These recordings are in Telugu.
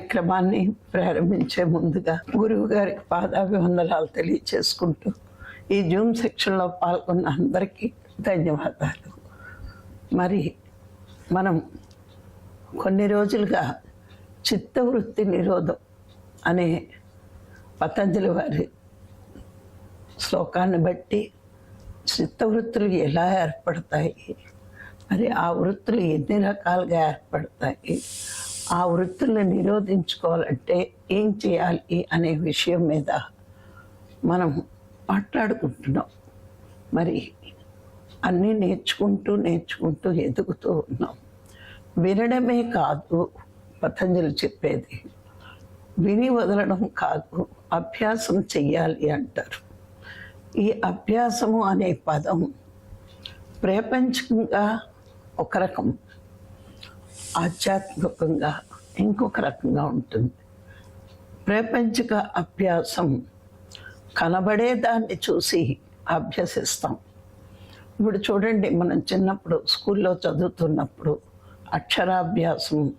కార్యక్రమాన్ని ప్రారంభించే ముందుగా గురువు గారికి పాదాభివందనాలు తెలియచేసుకుంటూ ఈ జూమ్ సెక్షన్లో పాల్గొన్న అందరికీ ధన్యవాదాలు. మరి మనం కొన్ని రోజులుగా చిత్తవృత్తి నిరోధం అనే పతంజలి వారి శ్లోకాన్ని బట్టి చిత్తవృత్తులు ఎలా ఏర్పడతాయి మరి ఆ వృత్తులు ఎన్ని రకాలుగా ఏర్పడతాయి ఆ వృత్తులను నిరోధించుకోవాలంటే ఏం చేయాలి అనే విషయం మీద మనం మాట్లాడుకుంటున్నాం. మరి అన్నీ నేర్చుకుంటూ నేర్చుకుంటూ ఎదుగుతూ ఉన్నాం. వినడమే కాదు పతంజలి చెప్పేది. విని వదలడం కాదు అభ్యాసం చెయ్యాలి అంటారు. ఈ అభ్యాసము అనే పదం ప్రపంచంగా ఒక రకం. ఆధ్యాత్మికంగా ఇంకొక రకంగా ఉంటుంది. ప్రాపంచిక అభ్యాసం కనబడే దాన్ని చూసి అభ్యసిస్తాం. ఇప్పుడు చూడండి మనం చిన్నప్పుడు స్కూల్లో చదువుతున్నప్పుడు అక్షరాభ్యాసం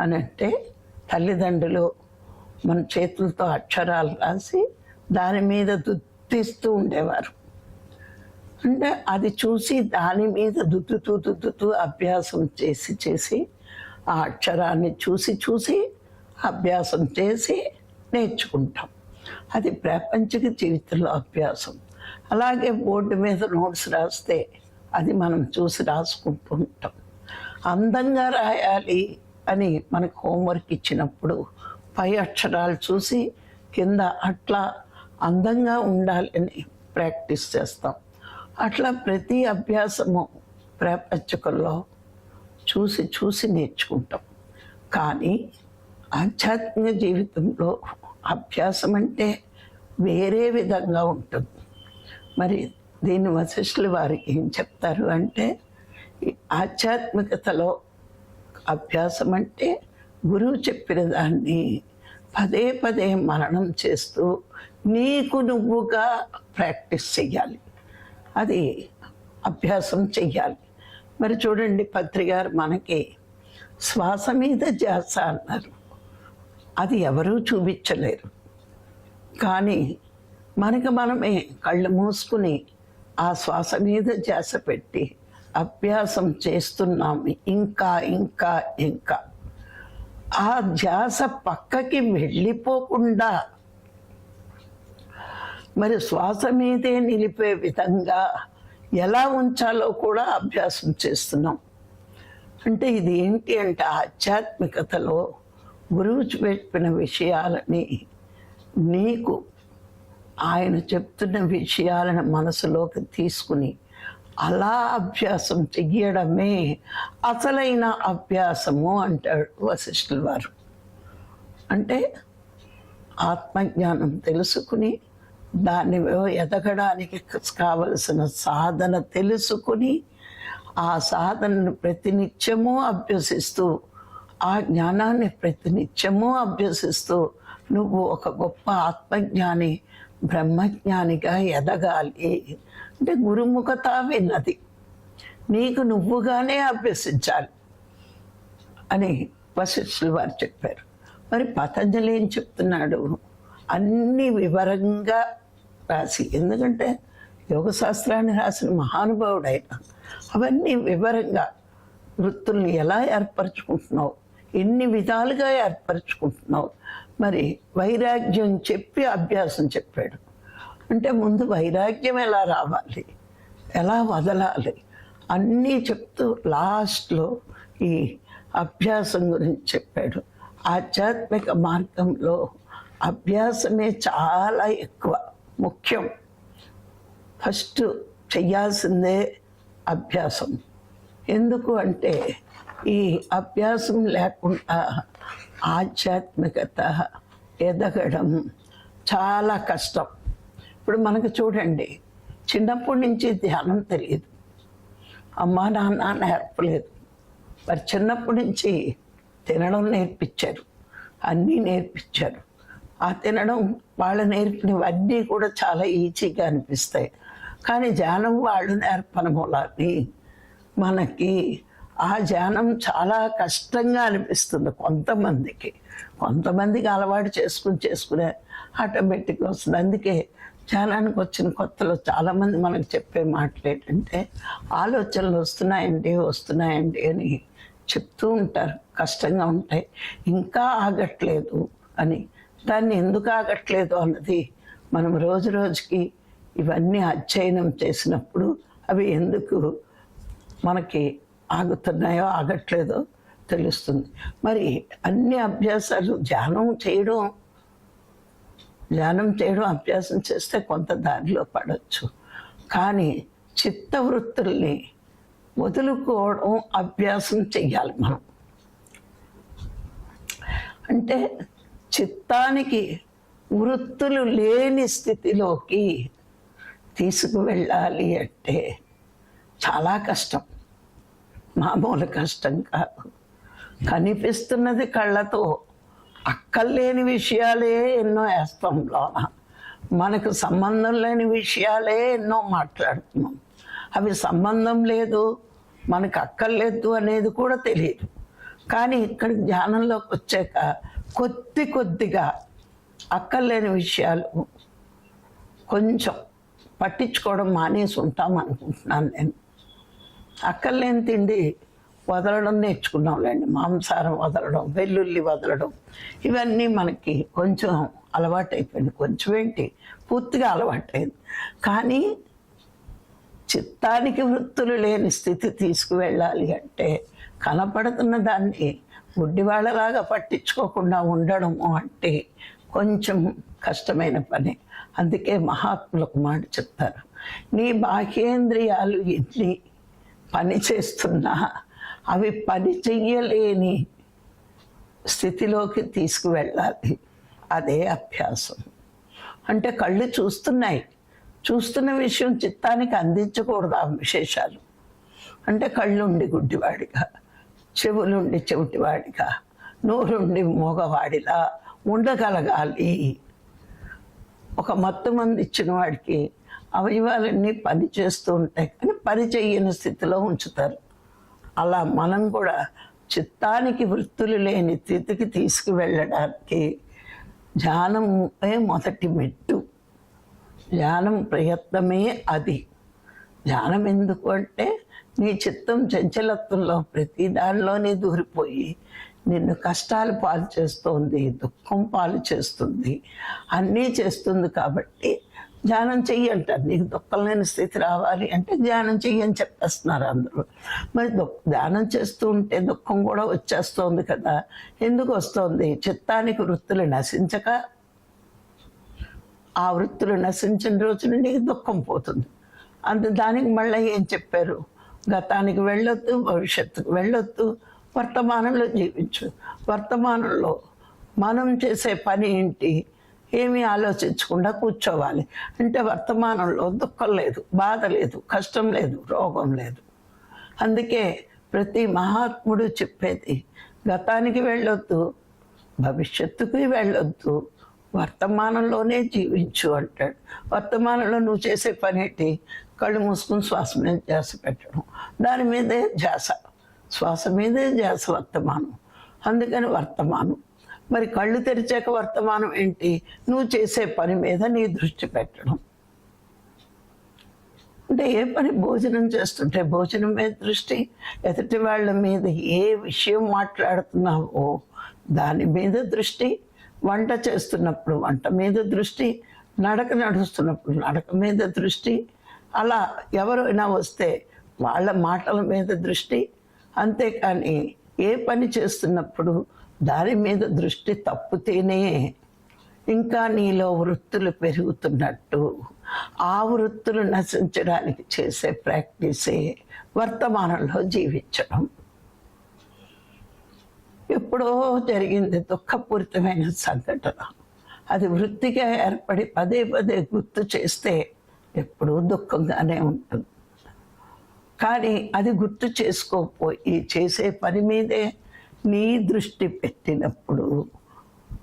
అని అంటే తల్లిదండ్రులు మన చేతులతో అక్షరాలు రాసి దాని మీద దుద్దిస్తూ ఉండేవారు. అంటే అది చూసి దాని మీద దుద్దుతూ దుద్దుతూ అభ్యాసం చేసి చేసి ఆ అక్షరాన్ని చూసి చూసి అభ్యాసం చేసి నేర్చుకుంటాం. అది ప్రాపంచిక జీవితంలో అభ్యాసం. అలాగే బోర్డు మీద నోట్స్ రాస్తే అది మనం చూసి రాసుకుంటూ ఉంటాం. అందంగా రాయాలి అని మనకు హోంవర్క్ ఇచ్చినప్పుడు పై అక్షరాలు చూసి కింద అట్లా అందంగా ఉండాలని ప్రాక్టీస్ చేస్తాం. అట్లా ప్రతి అభ్యాసము ప్రాపంచకంలో చూసి చూసి నేర్చుకుంటాం. కానీ ఆధ్యాత్మిక జీవితంలో అభ్యాసం అంటే వేరే విధంగా ఉంటుంది. మరి దీన్ని వశిష్ఠులు వారు ఏం చెప్తారు అంటే ఆధ్యాత్మికతలో అభ్యాసం అంటే గురువు చెప్పిన దాన్ని పదే పదే మరణం చేస్తూ నీకు నువ్వుగా ప్రాక్టీస్ చెయ్యాలి. అది అభ్యాసం చెయ్యాలి. మరి చూడండి పత్రికారు మనకి శ్వాస మీద జాస అన్నారు. అది ఎవరూ చూపించలేరు. కానీ మనకు మనమే కళ్ళు మూసుకుని ఆ శ్వాస మీద జాస పెట్టి అభ్యాసం చేస్తున్నాం. ఇంకా ఇంకా ఇంకా. ఆ ధ్యాస పక్కకి వెళ్ళిపోకుండా మరి శ్వాస మీదే నిలిపే విధంగా ఎలా ఉంచాలో కూడా అభ్యాసం చేస్తున్నాం. అంటే ఇది ఏంటి అంటే ఆధ్యాత్మికతలో గురువు చెప్పిన విషయాలని నీకు ఆయన చెప్తున్న విషయాలను మనసులోకి తీసుకుని అలా అభ్యాసం చెయ్యడమే అసలైన అభ్యాసము అంటాడు వశిష్ఠుల వారు. అంటే ఆత్మజ్ఞానం తెలుసుకుని దాన్ని ఎదగడానికి కావలసిన సాధన తెలుసుకుని ఆ సాధనను ప్రతినిత్యము అభ్యసిస్తూ ఆ జ్ఞానాన్ని ప్రతినిత్యము అభ్యసిస్తూ నువ్వు ఒక గొప్ప ఆత్మజ్ఞాని బ్రహ్మజ్ఞానిగా ఎదగాలి. అంటే గురుముఖత విన్నది నీకు నువ్వుగానే అభ్యసించాలి అని వశిష్ఠులు వారు చెప్పారు. మరి పతంజలి ఏం చెప్తున్నాడు? అన్ని వివరంగా రాసి. ఎందుకంటే యోగ శాస్త్రాన్ని రాసిన మహానుభావుడు ఆయన అవన్నీ వివరంగా వృత్తుల్ని ఎలా ఏర్పరచుకుంటున్నావు? ఎన్ని విధాలుగా ఏర్పరచుకుంటున్నావు? మరి వైరాగ్యం చెప్పి అభ్యాసం చెప్పాడు. అంటే ముందు వైరాగ్యం ఎలా రావాలి? ఎలా వదలాలి? అన్నీ చెప్తూ లాస్ట్లో ఈ అభ్యాసం గురించి చెప్పాడు. ఆధ్యాత్మిక మార్గంలో అభ్యాసమే చాలా ఎక్కువ. ముఖ్యం. ఫస్ట్ చెయ్యాల్సిందే అభ్యాసం. ఎందుకు అంటే ఈ అభ్యాసం లేకుండా ఆధ్యాత్మికత ఎదగడం చాలా కష్టం. ఇప్పుడు మనకు చూడండి చిన్నప్పటి నుంచి ధ్యానం తెలియదు. అమ్మ నాన్న నేర్పలేదు మరి చిన్నప్పటి నుంచి తినడం నేర్పించారు. అన్నీ నేర్పించారు. ఆ తినడం వాళ్ళు నేర్పినవన్నీ కూడా చాలా ఈజీగా అనిపిస్తాయి. కానీ ధ్యానం వాళ్ళు నేర్పన మూలాన్ని మనకి ఆ ధ్యానం చాలా కష్టంగా అనిపిస్తుంది కొంతమందికి. కొంతమందికి అలవాటు చేసుకుని చేసుకునే ఆటోమేటిక్గా వస్తుంది. అందుకే ధ్యానానికి వచ్చిన కొత్తలో చాలామంది మనకు చెప్పే మాటలు ఏంటంటే ఆలోచనలు వస్తున్నాయండి వస్తున్నాయండి అని చెప్తూ ఉంటారు. కష్టంగా ఉంటాయి. ఇంకా ఆగట్లేదు అని దాన్ని ఎందుకు ఆగట్లేదు అన్నది మనం రోజు రోజుకి ఇవన్నీ అధ్యయనం చేసినప్పుడు అవి ఎందుకు మనకి ఆగుతున్నాయో ఆగట్లేదో తెలుస్తుంది. మరి అన్ని అభ్యాసాలు ధ్యానం చేయడం ధ్యానం చేయడం అభ్యాసం చేస్తే కొంత దారిలో పడవచ్చు కానీ చిత్తవృత్తుల్ని వదులుకోవడం అభ్యాసం చెయ్యాలి మనం. అంటే చిత్తానికి వృత్తులు లేని స్థితిలోకి తీసుకువెళ్ళాలి అంటే చాలా కష్టం. మామూలు కష్టం కాదు. కనిపిస్తున్నది కళ్ళతో అక్కర్లేని విషయాలే ఎన్నో వేస్తాం లోన. మనకు సంబంధం లేని విషయాలే ఎన్నో మాట్లాడుతున్నాం. అవి సంబంధం లేదు మనకు అక్కర్లేదు అనేది కూడా తెలియదు కానీ ఇక్కడ ధ్యానంలోకి వచ్చాక కొద్ది కొద్దిగా అక్కర్లేని విషయాలు కొంచెం పట్టించుకోవడం మానేసి ఉంటాం అనుకుంటున్నాను నేను. అక్కర్లేని తిండి వదలడం నేర్చుకున్నాంలేండి మాంసారం వదలడం వెల్లుల్లి వదలడం ఇవన్నీ మనకి కొంచెం అలవాటైపోయింది. కొంచెం ఏంటి? పూర్తిగా అలవాటైంది. కానీ చిత్తానికి వృత్తులు లేని స్థితి తీసుకువెళ్ళాలి అంటే కనపడుతున్న దాన్ని గుడ్డివాళ్ళలాగా పట్టించుకోకుండా ఉండడము అంటే కొంచెం కష్టమైన పని. అందుకే మహాత్ములకు మాట చెప్తారు. నీ బాహ్యేంద్రియాలు ఎన్ని పని చేస్తున్నా అవి పని చెయ్యలేని స్థితిలోకి తీసుకువెళ్ళాలి. అదే అభ్యాసం. అంటే కళ్ళు చూస్తున్నాయి. చూస్తున్న విషయం చిత్తానికి అందించకూడదు ఆ విశేషాలు. అంటే కళ్ళుండి గుడ్డివాడిగా. చెవులుండి చెవిటివాడిగా నోరుండి మోగవాడిలా ఉండగలగాలి. ఒక మత్తు మంది ఇచ్చిన వాడికి అవయవాలన్నీ పని చేస్తూ ఉంటాయి కానీ పని చెయ్యని స్థితిలో ఉంచుతారు. అలా మనం కూడా చిత్తానికి వృత్తులు లేని స్థితికి తీసుకువెళ్ళడానికి ధ్యానమే మొదటి మెట్టు. ధ్యానం ప్రయత్నమే అది. ధ్యానం ఎందుకు అంటే నీ చిత్తం చంచలత్వంలో ప్రతి దానిలోనే దూరిపోయి నిన్ను కష్టాలు పాలు చేస్తుంది దుఃఖం పాలు చేస్తుంది. అన్నీ చేస్తుంది కాబట్టి ధ్యానం చెయ్యి అంటారు నీకు దుఃఖం లేని స్థితి రావాలి అంటే ధ్యానం చెయ్యి అని చెప్పేస్తున్నారు అందరూ. మరి ధ్యానం చేస్తూ ఉంటే దుఃఖం కూడా వచ్చేస్తోంది కదా. ఎందుకు వస్తోంది? చిత్తానికి వృత్తులు నశించక ఆ వృత్తులు నశించిన రోజున నీకు దుఃఖం పోతుంది. అంత దానికి మళ్ళీ ఏం చెప్పారు? గతానికి వెళ్ళొద్దు భవిష్యత్తుకు వెళ్ళొద్దు వర్తమానంలో జీవించు. వర్తమానంలో మనం చేసే పని ఏంటి? ఏమీ ఆలోచించకుండా కూర్చోవాలి. అంటే వర్తమానంలో దుఃఖం లేదు బాధ లేదు కష్టం లేదు రోగం లేదు. అందుకే ప్రతి మహాత్ముడు చెప్పేది గతానికి వెళ్ళొద్దు భవిష్యత్తుకి వెళ్ళొద్దు వర్తమానంలోనే జీవించు అంటాడు. వర్తమానంలో నువ్వు చేసే పని ఏంటి? కళ్ళు మూసుకుని శ్వాస మీద ధ్యాస పెట్టడం. దాని మీదే ధ్యాస. శ్వాస మీదే ధ్యాస వర్తమానం. అందుకని వర్తమానం. మరి కళ్ళు తెరిచాక వర్తమానం ఏంటి? నువ్వు చేసే పని మీద నీ దృష్టి పెట్టడం. అంటే ఏ పని భోజనం చేస్తుంటే భోజనం మీద దృష్టి ఎదుటి వాళ్ళ మీద ఏ విషయం మాట్లాడుతున్నావో దాని మీద దృష్టి వంట చేస్తున్నప్పుడు వంట మీద దృష్టి నడక నడుస్తున్నప్పుడు నడక మీద దృష్టి అలా ఎవరైనా వస్తే వాళ్ళ మాటల మీద దృష్టి అంతేకాని ఏ పని చేస్తున్నప్పుడు దాని మీద దృష్టి తప్పితేనే ఇంకా నీలో వృత్తులు పెరుగుతున్నట్టు. ఆ వృత్తులు నశించడానికి చేసే ప్రాక్టీసే వర్తమానంలో జీవించడం. ఎప్పుడో జరిగింది దుఃఖపూరితమైన సంఘటన. అది వృత్తిగా ఏర్పడి పదే పదే గుర్తు చేస్తే ఎప్పుడూ దుఃఖంగానే ఉంటుంది. కానీ అది గుర్తు చేసుకోపోయి చేసే పని మీదే నీ దృష్టి పెట్టినప్పుడు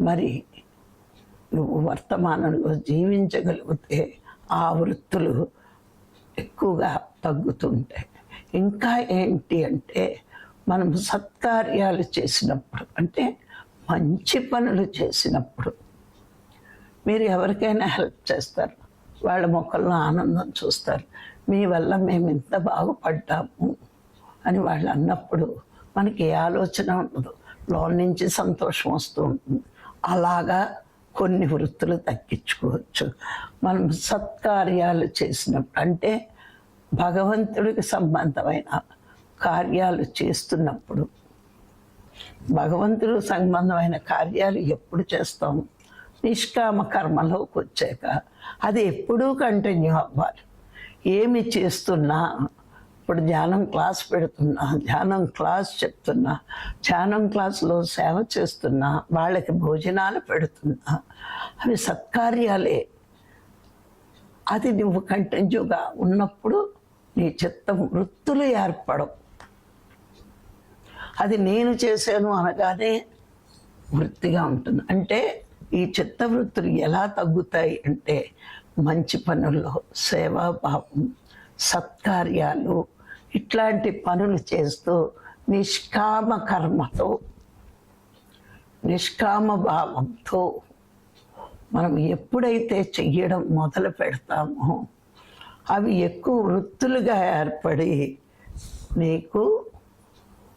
మరి నువ్వు వర్తమానంలో జీవించగలిగితే ఆ వృత్తులు ఎక్కువగా తగ్గుతుంటాయి. ఇంకా ఏంటి అంటే మనం సత్కార్యాలు చేసినప్పుడు అంటే మంచి పనులు చేసినప్పుడు మీరు ఎవరికైనా హెల్ప్ చేస్తారు. వాళ్ళ మొక్కల్లో ఆనందం చూస్తారు. మీ వల్ల మేము ఇంత బాగుపడ్డాము అని వాళ్ళు అన్నప్పుడు మనకి ఏ ఆలోచన ఉండదు. లోన్ నుంచి సంతోషం వస్తూ ఉంటుంది. అలాగా కొన్ని వృత్తులు తగ్గించుకోవచ్చు. మనం సత్కార్యాలు చేసినప్పుడు అంటే భగవంతుడికి సంబంధమైన కార్యాలు చేస్తున్నప్పుడు భగవంతుడు సంబంధమైన కార్యాలు ఎప్పుడు చేస్తాము? నిష్కామ కర్మలోకి వచ్చాక అది ఎప్పుడూ కంటిన్యూ అవ్వాలి. ఏమి చేస్తున్నా ఇప్పుడు ధ్యానం క్లాస్ పెడుతున్నా ధ్యానం క్లాస్ చెప్తున్నా ధ్యానం క్లాస్లో సేవ చేస్తున్నా వాళ్ళకి భోజనాలు పెడుతున్నా అవి సత్కార్యాలే. అది నువ్వు కంటిన్యూగా ఉన్నప్పుడు నీ చిత్తం వృత్తులు ఏర్పడవు. అది నేను చేశాను అనగానే వృత్తిగా ఉంటుంది. అంటే ఈ చిత్తవృత్తులు ఎలా తగ్గుతాయి అంటే మంచి పనుల్లో సేవాభావం సత్కార్యాలు ఇట్లాంటి పనులు చేస్తూ నిష్కామ కర్మతో నిష్కామ భావంతో మనం ఎప్పుడైతే చెయ్యడం మొదలు పెడతామో అవి ఎక్కువ వృత్తులుగా ఏర్పడి నీకు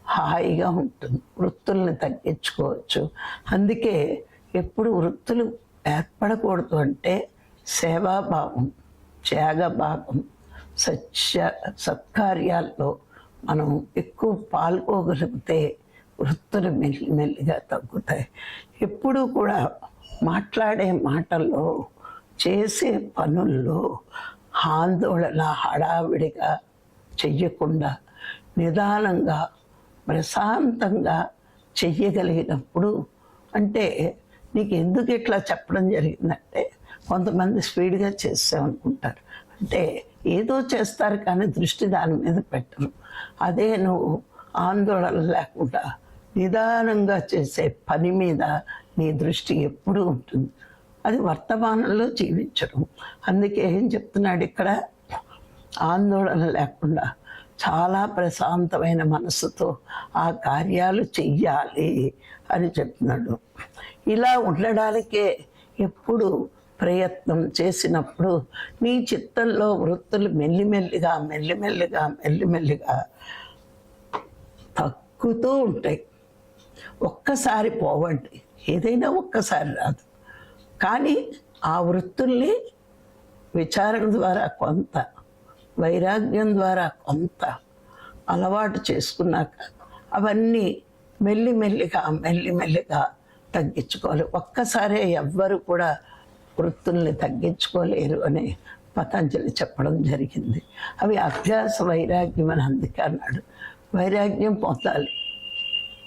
హాయిగా ఉంటుంది. వృత్తుల్ని తగ్గించుకోవచ్చు. అందుకే ఎప్పుడు వృత్తులు ఏర్పడకూడదు అంటే సేవాభావం త్యాగభావం సత్య సత్కార్యాల్లో మనం ఎక్కువ పాల్గొగలిగితే వృత్తులు మెల్లి మెల్లిగా తగ్గుతాయి. ఎప్పుడూ కూడా మాట్లాడే మాటల్లో చేసే పనుల్లో ఆందోళన హడావిడిగా చెయ్యకుండా నిదానంగా ప్రశాంతంగా చెయ్యగలిగినప్పుడు అంటే నీకు ఎందుకు ఇట్లా చెప్పడం జరిగిందంటే కొంతమంది స్పీడ్గా చేసామనుకుంటారు అంటే ఏదో చేస్తారు కానీ దృష్టి దాని మీద పెట్టరు. అదే నువ్వు ఆందోళన లేకుండా నిదానంగా చేసే పని మీద నీ దృష్టి ఎప్పుడూ ఉంటుంది. అది వర్తమానంలో జీవించడం. అందుకే ఏం చెప్తున్నాడు ఇక్కడ? ఆందోళన లేకుండా చాలా ప్రశాంతమైన మనసుతో ఆ కార్యాలు చెయ్యాలి అని చెప్తున్నాడు. ఇలా ఉండడానికే ఎప్పుడు ప్రయత్నం చేసినప్పుడు నీ చిత్తంలో వృత్తులు మెల్లిమెల్లిగా మెల్లిమెల్లిగా మెల్లిమెల్లిగా తగ్గుతూ ఉంటాయి. ఒక్కసారి పోవండి. ఏదైనా ఒక్కసారి రాదు. కానీ ఆ వృత్తుల్ని విచారణ ద్వారా కొంత వైరాగ్యం ద్వారా కొంత అలవాటు చేసుకున్నాక అవన్నీ మెల్లిమెల్లిగా మెల్లిమెల్లిగా తగ్గించుకోవాలి. ఒక్కసారే ఎవ్వరు కూడా వృత్తుల్ని తగ్గించుకోలేరు అని పతంజలి చెప్పడం జరిగింది. అవి అభ్యాస వైరాగ్యం అని అందుకే అన్నాడు. వైరాగ్యం పొందాలి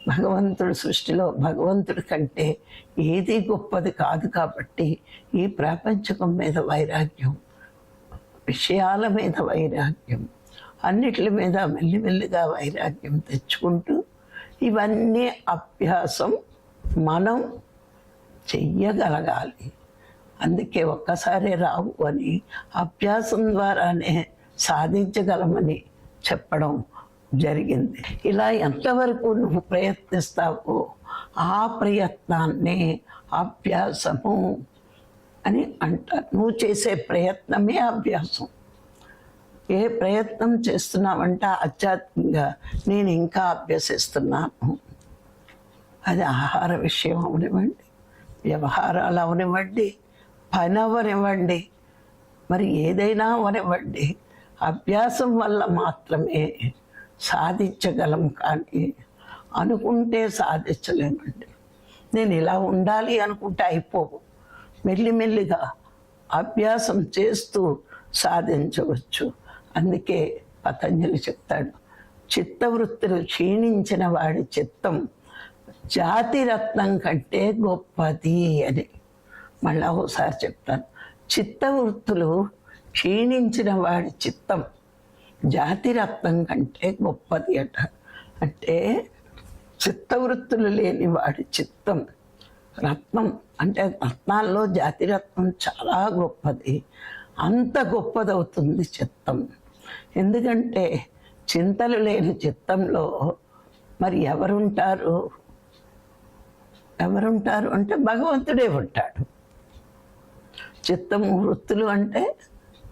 భగవంతుడి సృష్టిలో భగవంతుడి కంటే ఏది గొప్పది కాదు కాబట్టి ఈ ప్రాపంచకం మీద వైరాగ్యం విషయాల మీద వైరాగ్యం అన్నిటి మీద మెల్లిమెల్లిగా వైరాగ్యం తెచ్చుకుంటూ ఇవన్నీ అభ్యాసం మనం చెయ్యగలగాలి. అందుకే ఒక్కసారి రావు అని అభ్యాసం ద్వారానే సాధించగలమని చెప్పడం జరిగింది. ఇలా ఎంతవరకు నువ్వు ప్రయత్నిస్తావో ఆ ప్రయత్నాన్ని అభ్యాసము అని అంటారు నువ్వు చేసే ప్రయత్నమే అభ్యాసం. ఏ ప్రయత్నం చేస్తున్నావంటే ఆధ్యాత్మికంగా నేను ఇంకా అభ్యసిస్తున్నాను. అది ఆహార విషయం అవనివ్వండి వ్యవహారాలు అవనివ్వండి పని అవనివ్వండి మరి ఏదైనా అవనివ్వండి అభ్యాసం వల్ల మాత్రమే సాధించగలం కానీ అనుకుంటే సాధించలేమండి. నేను ఇలా ఉండాలి అనుకుంటే అయిపోవు. మెల్లిమెల్లిగా అభ్యాసం చేస్తూ సాధించవచ్చు. అందుకే పతంజలి చెప్తాడు చిత్తవృత్తులు క్షీణించిన వాడి చిత్తం జాతిరత్నం కంటే గొప్పది అని మళ్ళా ఒకసారి చెప్తాను. చిత్తవృత్తులు క్షీణించిన వాడి చిత్తం జాతి రత్నం కంటే గొప్పది అట. అంటే చిత్తవృత్తులు లేని వాడి చిత్తం రత్నం అంటే రత్నాల్లో జాతిరత్నం చాలా గొప్పది. అంత గొప్పదవుతుంది చిత్తం. ఎందుకంటే చింతలు లేని చిత్తంలో మరి ఎవరుంటారు? ఎవరుంటారు అంటే భగవంతుడే ఉంటాడు. చిత్తము వృత్తులు అంటే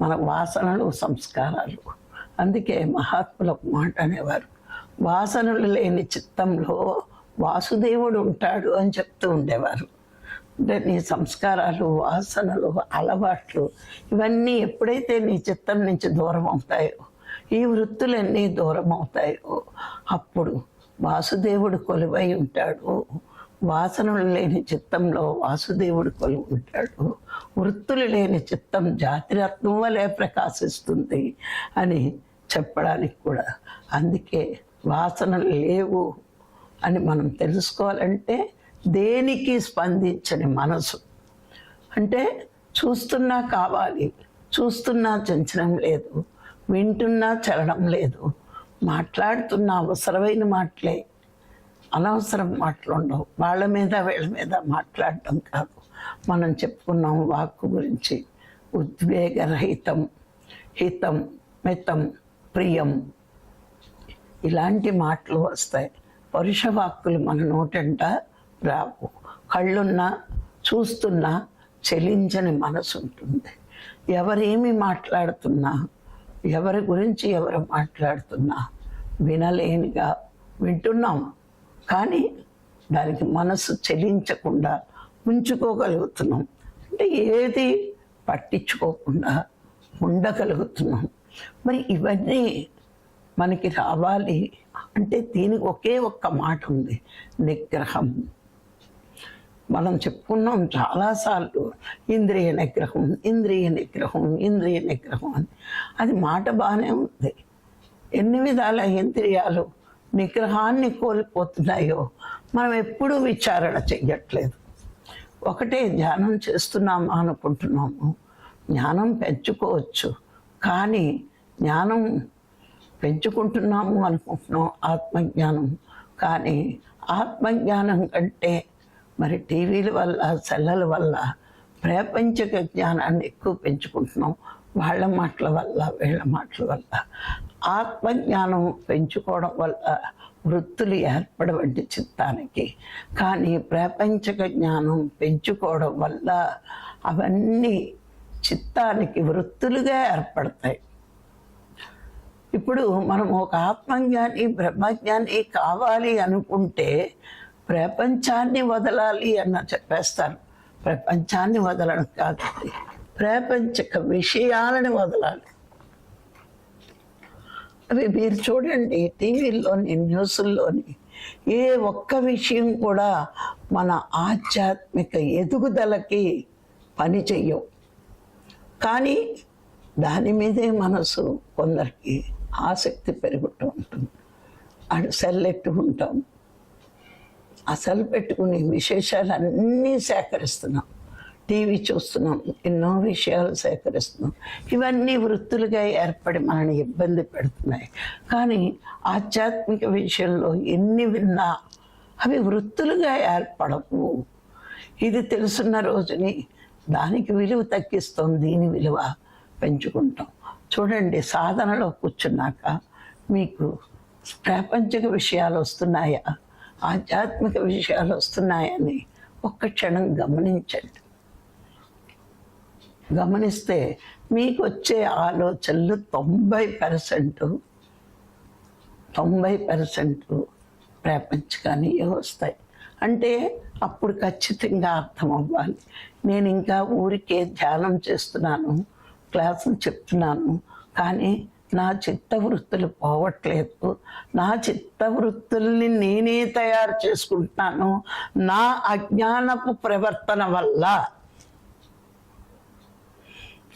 మన వాసనలు సంస్కారాలు. అందుకే మహాత్ముల ఒక మాట అనేవారు వాసనలు లేని చిత్తంలో వాసుదేవుడు ఉంటాడు అని చెప్తూ ఉండేవారు. అంటే నీ సంస్కారాలు వాసనలు అలవాట్లు ఇవన్నీ ఎప్పుడైతే నీ చిత్తం నుంచి దూరం అవుతాయో ఈ వృత్తులన్నీ దూరం అవుతాయో అప్పుడు వాసుదేవుడు కొలువై ఉంటాడు. వాసనలు లేని చిత్తంలో వాసుదేవుడు కొలువు ఉంటాడు వృత్తులు లేని చిత్తం జాతిరత్నం వలె ప్రకాశిస్తుంది అని చెప్పడానికి కూడా అందుకే వాసనలు లేవు అని మనం తెలుసుకోవాలంటే దేనికి స్పందించని మనసు? అంటే చూస్తున్నా కావాలి చూస్తున్నా చంచడం లేదు వింటున్నా చలడం లేదు మాట్లాడుతున్న అవసరమైన మాటలే అనవసరం మాటలు ఉండవు. వాళ్ళ మీద వీళ్ళ మీద మాట్లాడటం కాదు. మనం చెప్పుకున్నాం వాక్కు గురించి. ఉద్వేగరహితం హితం మితం ప్రియం. ఇలాంటి మాటలు వస్తాయి. పరుష వాక్కులు మన నోటంట రావు. కళ్ళున్నా చూస్తున్నా చెలించని మనసు ఉంటుంది. ఎవరేమి మాట్లాడుతున్నా ఎవరి గురించి ఎవరు మాట్లాడుతున్నా వినలేనిగా వింటున్నాం. కానీ దానికి మనసు చెలించకుండా ఉంచుకోగలుగుతున్నాం. అంటే ఏది పట్టించుకోకుండా ఉండగలుగుతున్నాం. మరి ఇవన్నీ మనకి రావాలి అంటే దీనికి ఒకే ఒక్క మాట ఉంది నిగ్రహం. మనం చెప్పుకున్నాం చాలాసార్లు ఇంద్రియ నిగ్రహం ఇంద్రియ నిగ్రహం ఇంద్రియ నిగ్రహం అని. అది మాట బాగానే ఉంది. ఎన్ని విధాల ఇంద్రియాలు నిగ్రహాన్ని కోల్పోతున్నాయో మనం ఎప్పుడూ విచారణ చెయ్యట్లేదు. ఒకటే ధ్యానం చేస్తున్నాము అనుకుంటున్నాము. జ్ఞానం పెంచుకోవచ్చు. కానీ జ్ఞానం పెంచుకుంటున్నాము అనుకుంటున్నాం ఆత్మజ్ఞానం. కానీ ఆత్మజ్ఞానం కంటే మరి టీవీల వల్ల సెల్లల వల్ల ప్రాపంచిక జ్ఞానాన్ని ఎక్కువ పెంచుకుంటున్నాం. వాళ్ళ మాటల వల్ల వీళ్ళ మాటల వల్ల. ఆత్మజ్ఞానం పెంచుకోవడం వల్ల వృత్తులు ఏర్పడవంటి చిత్తానికి. కానీ ప్రపంచక జ్ఞానం పెంచుకోవడం వల్ల అవన్నీ చిత్తానికి వృత్తులుగా ఏర్పడతాయి. ఇప్పుడు మనం ఒక ఆత్మజ్ఞాని బ్రహ్మజ్ఞాని కావాలి అనుకుంటే ప్రపంచాన్ని వదలాలి అన్న చెప్పేస్తారు. ప్రపంచాన్ని వదలడం కాదు. ప్రపంచక విషయాలని వదలాలి. అవి మీరు చూడండి టీవీల్లోని న్యూస్ల్లోని ఏ ఒక్క విషయం కూడా మన ఆధ్యాత్మిక ఎదుగుదలకి పని చెయ్యవు. కానీ దాని మీదే మనసు కొందరికి ఆసక్తి పెరుగుతూ ఉంటుంది. అటు సెల్లెట్టు ఉంటాం. అసలు పెట్టుకునే విశేషాలన్నీ సేకరిస్తున్నాం. టీవీ చూస్తున్నాం ఎన్నో విషయాలు సేకరిస్తున్నాం. ఇవన్నీ వృత్తులుగా ఏర్పడి మనని ఇబ్బంది పెడుతున్నాయి. కానీ ఆధ్యాత్మిక విషయంలో ఎన్ని విన్నా అవి వృత్తులుగా ఏర్పడవు. ఇది తెలుసున్న రోజుని దానికి విలువ తగ్గిస్తాం దీని విలువ పెంచుకుంటాం. చూడండి సాధనలో కూర్చున్నాక మీకు ప్రాపంచిక విషయాలు వస్తున్నాయా? ఆధ్యాత్మిక విషయాలు వస్తున్నాయని ఒక్క క్షణం గమనించండి. గమనిస్తే మీకు వచ్చే ఆలోచనలు తొంభై పర్సెంట్ తొంభై పర్సెంట్ ప్రాపంచికానియే వస్తాయి. అంటే అప్పుడు ఖచ్చితంగా అర్థం అవ్వాలి. నేను ఇంకా ఊరికే ధ్యానం చేస్తున్నాను క్లాసులు చెప్తున్నాను కానీ నా చిత్త వృత్తులు పోవట్లేదు. నా చిత్త వృత్తుల్ని నేనే తయారు చేసుకుంటున్నాను. నా అజ్ఞానపు ప్రవర్తన వల్ల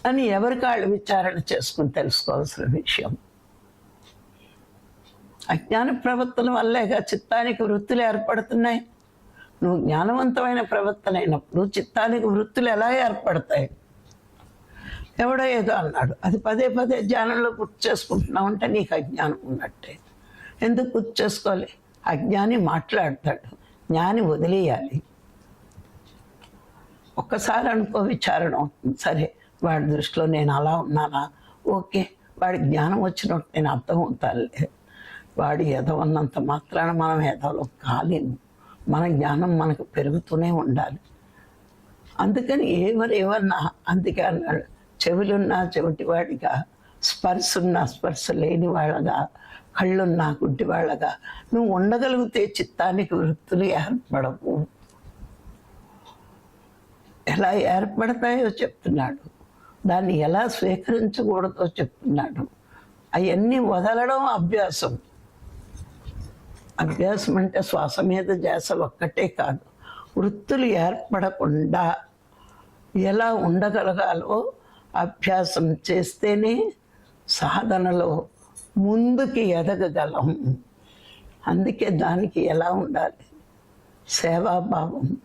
అని ఎవరికాళ్ళు విచారణ చేసుకుని తెలుసుకోవాల్సిన విషయం. అజ్ఞాన ప్రవర్తన వల్లేగా చిత్తానికి వృత్తులు ఏర్పడుతున్నాయి. నువ్వు జ్ఞానవంతమైన ప్రవర్తన అయినప్పుడు చిత్తానికి వృత్తులు ఎలా ఏర్పడతాయి? ఎవడో ఏదో అన్నాడు. అది పదే పదే ధ్యానంలో గుర్తు చేసుకుంటున్నావు అంటే నీకు అజ్ఞానం ఉన్నట్టే. ఎందుకు గుర్తు చేసుకోవాలి? అజ్ఞాని మాట్లాడతాడు. జ్ఞాని వదిలేయాలి. ఒక్కసారి అనుకో విచారణ అవుతుంది. సరే. వాడి దృష్టిలో నేను అలా ఉన్నానా? ఓకే వాడి జ్ఞానం వచ్చినట్టు నేను అర్థం అవుతానులే. వాడు ఎదవన్నంత మాత్రాన మనం ఎదవలో కాలేము. మన జ్ఞానం మనకు పెరుగుతూనే ఉండాలి. అందుకని ఎవరు ఏమన్నా అందుకే అన్నాడు. చెవులున్నా చెవిటివాడిగా స్పర్శ ఉన్నా స్పర్శ లేని వాళ్ళగా కళ్ళున్నా గుడ్డి వాళ్ళగా నువ్వు ఉండగలిగితే చిత్తానికి వృత్తులు ఏర్పడవు. ఎలా ఏర్పడతాయో చెప్తున్నాడు. దాన్ని ఎలా స్వీకరించకూడదో చెప్తున్నాడు. అవన్నీ వదలడం అభ్యాసం. అభ్యాసం అంటే శ్వాస మీద ధ్యాస ఒక్కటే కాదు. వృత్తులు ఏర్పడకుండా ఎలా ఉండగలగాలో అభ్యాసం చేస్తేనే సాధనలో ముందుకి ఎదగగలం. అందుకే దానికి ఎలా ఉండాలి? సేవాభావం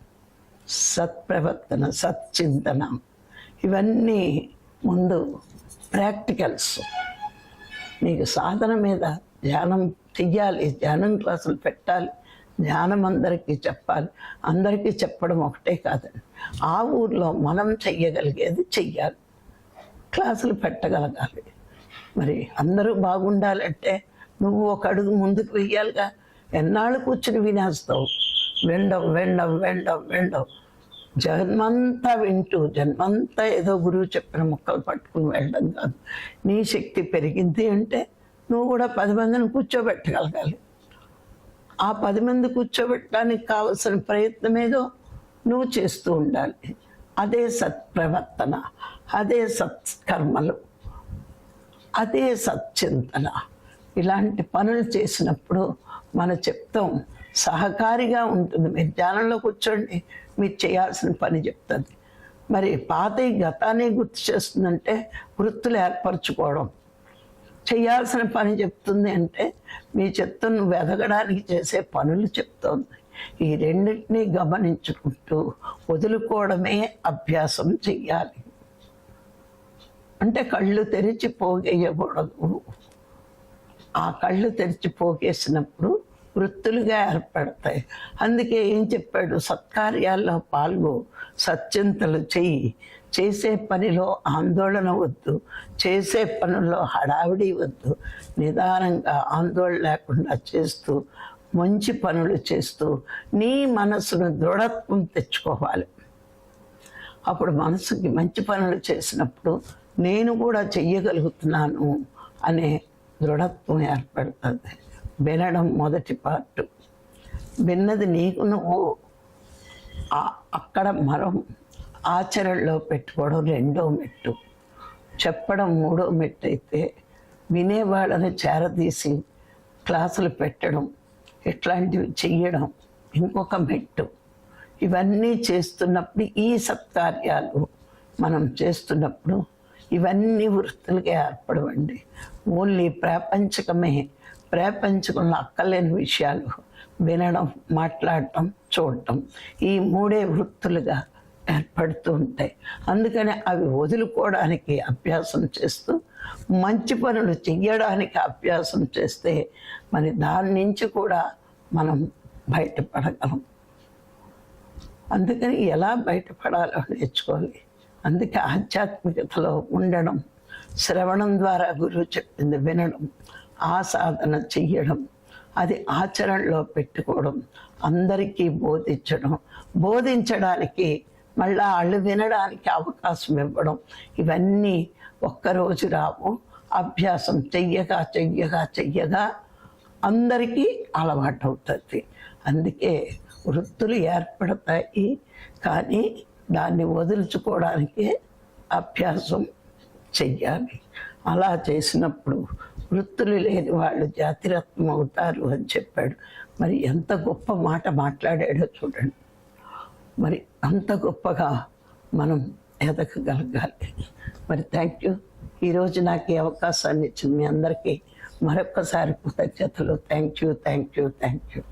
సత్ప్రవర్తన సత్చింతన ఇవన్నీ ముందు ప్రాక్టికల్స్. మీకు సాధన మీద ధ్యానం చెయ్యాలి ధ్యానం క్లాసులు పెట్టాలి ధ్యానం అందరికీ చెప్పాలి. అందరికీ చెప్పడం ఒకటే కాదండి. ఆ ఊర్లో మనం చెయ్యగలిగేది చెయ్యాలి. క్లాసులు పెట్టగలగాలి. మరి అందరూ బాగుండాలంటే నువ్వు ఒక అడుగు ముందుకు వెయ్యాలిగా. ఎన్నాళ్ళు కూర్చుని వినేస్తావు? వెండవు వెండవు వెండవు వెండవు. జన్మంతా వింటూ జన్మంతా ఏదో గురువు చెప్పిన ముక్కలు పట్టుకుని వెళ్ళడం కాదు. నీ శక్తి పెరిగింది అంటే నువ్వు కూడా పది మందిని కూర్చోబెట్టగలగాలి. ఆ పది మంది కూర్చోబెట్టడానికి కావలసిన ప్రయత్నం ఏదో నువ్వు చేస్తూ ఉండాలి. అదే సత్ప్రవర్తన అదే సత్కర్మలు అదే సత్చింతన. ఇలాంటి పనులు చేసినప్పుడు మన చెప్తాం సహకారిగా ఉంటుంది. మీరు ధ్యానంలో కూర్చోండి మీరు చేయాల్సిన పని చెప్తుంది. మరి పాత గతాన్ని గుర్తు చేస్తుందంటే వృత్తులు ఏర్పరచుకోవడం. చేయాల్సిన పని చెప్తుంది అంటే మీ చెత్తను వెదగడానికి చేసే పనులు చెప్తోంది. ఈ రెండింటినీ గమనించుకుంటూ వదులుకోవడమే అభ్యాసం చెయ్యాలి. అంటే కళ్ళు తెరిచి పోగేయకూడదు. ఆ కళ్ళు తెరిచి పోగేసినప్పుడు వృత్తులుగా ఏర్పడతాయి. అందుకే ఏం చెప్పాడు? సత్కార్యాల్లో పాల్గొ సత్యంతలు చెయ్యి. చేసే పనిలో ఆందోళన వద్దు. చేసే పనుల్లో హడావిడి వద్దు. నిదానంగా ఆందోళన లేకుండా చేస్తూ మంచి పనులు చేస్తూ నీ మనసును దృఢత్వం తెచ్చుకోవాలి. అప్పుడు మనసుకి మంచి పనులు చేసినప్పుడు నేను కూడా చెయ్యగలుగుతున్నాను అనే దృఢత్వం ఏర్పడుతుంది. వినడం మొదటి పార్ట్ విన్నది నీకు నువ్వు. అక్కడ మరో ఆచరణలో పెట్టుకోవడం రెండో మెట్టు. చెప్పడం మూడో మెట్టు అయితే వినేవాళ్ళని చేరదీసి క్లాసులు పెట్టడం ఇట్లాంటివి చెయ్యడం ఇంకొక మెట్టు. ఇవన్నీ చేస్తున్నప్పుడు ఈ సత్కార్యాలు మనం చేస్తున్నప్పుడు ఇవన్నీ వృత్తులుగా ఏర్పడవండి. ఓన్లీ ప్రాపంచకమే ప్రేపించుకున్న అక్కలేని విషయాలు వినడం మాట్లాడటం చూడటం ఈ మూడే వృత్తులుగా ఏర్పడుతూ ఉంటాయి. అందుకని అవి వదులుకోవడానికి అభ్యాసం చేస్తూ మంచి పనులు చెయ్యడానికి అభ్యాసం చేస్తే మరి దాని నుంచి కూడా మనం బయటపడగలం. అందుకని ఎలా బయటపడాలో నేర్చుకోవాలి. అందుకే ఆధ్యాత్మికతలో ఉండడం శ్రవణం ద్వారా గురువు చెప్పింది వినడం ఆ సాధన చెయ్యడం అది ఆచరణలో పెట్టుకోవడం అందరికీ బోధించడం. బోధించడానికి మళ్ళా వాళ్ళు వినడానికి అవకాశం ఇవ్వడం. ఇవన్నీ ఒక్కరోజు రావు. అభ్యాసం చెయ్యగా చెయ్యగా చెయ్యగా అందరికీ అలవాటు అవుతుంది అందుకే వృత్తులు ఏర్పడతాయి. కానీ దాన్ని వదులుచుకోవడానికి అభ్యాసం చెయ్యాలి. అలా చేసినప్పుడు వృత్తులు లేని వాళ్ళు జాతిరత్నం అవుతారు అని చెప్పాడు. మరి ఎంత గొప్ప మాట మాట్లాడాడో చూడండి. మరి అంత గొప్పగా మనం ఎదగగలగాలి. మరి థ్యాంక్ యూ ఈరోజు నాకు ఈ అవకాశాన్ని ఇచ్చింది మీ అందరికీ మరొక్కసారి కృతజ్ఞతలు. Thank you thank you thank you